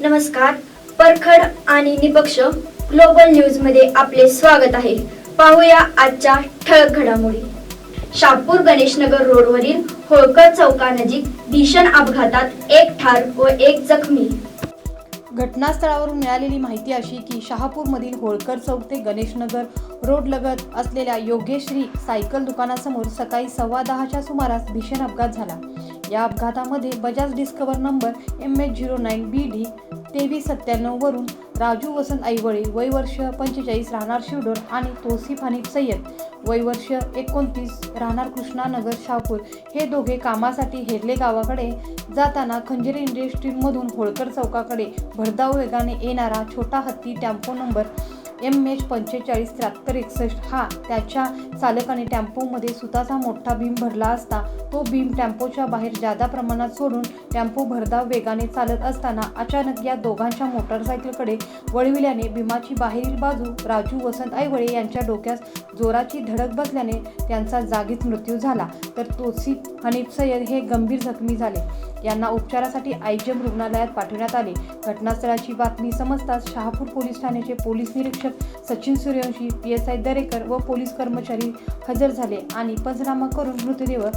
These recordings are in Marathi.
नमस्कार. परखड आणि निपक्ष ग्लोबल न्यूजमध्ये आपले स्वागत आहे. पाहूया आजच्या ठळक घडामोडी. शापूर गणेशनगर रोडवरील होळकर चौकानजीक भीषण अपघातात एक ठार व एक जखमी. घटनास्थळावरून मिळालेली माहिती अशी की शहापूरमधील होळकर चौक ते गणेशनगर रोडलगत असलेल्या योगेश्री सायकल दुकानासमोर सकाळी सव्वा दहाच्या सुमारास भीषण अपघात झाला. या अपघातामध्ये Bajaj Discover number M H zero nine B D तेवीस सत्त्याण्णव वरून राजू वसंत ऐवळे वय वर्ष पंचेचाळीस राहणार शिवडोर आणि तोसिफ हनीफ सय्यद वय वर्ष एकोणतीस राहणार कृष्णानगर शहापूर हे दोघे कामासाठी हेरले गावाकडे जाताना खंजिरे इंडस्ट्रीमधून होळकर चौकाकडे भरधाव वेगाने येणारा छोटा हत्ती टेम्पो नंबर एम एच पंचेचाळीस त्र्याहत्तर एकसष्ट. हा त्याच्या चालकाने टेम्पोमध्ये सुताचा मोठा भीम भरला असता तो भीम टेम्पोच्या बाहेर जादा प्रमाणात सोडून टेम्पो भरधाव वेगाने चालत असताना अचानक या दोघांच्या मोटरसायकलकडे वळविल्याने भीमाची बाहेरील बाजू राजू वसंत ऐवळे यांच्या डोक्यास जोराची धडक बसल्याने त्यांचा जागीच मृत्यू झाला. तर तोसिफ हनीफ सय्यद हे गंभीर जखमी झाले. यांना उपचारासाठी आयजीएम रुग्णालयात पाठवण्यात आले. घटनास्थळाची बातमी समजताच शहापूर पोलीस ठाण्याचे पोलीस निरीक्षक Sachin Suryavanshi P S I Darekar व पोलीस कर्मचारी हजर झाले आणि पंचनामा करून मृतदेह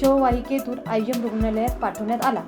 शववाहिकेतून आयजम रुग्णालयात पाठवण्यात आला.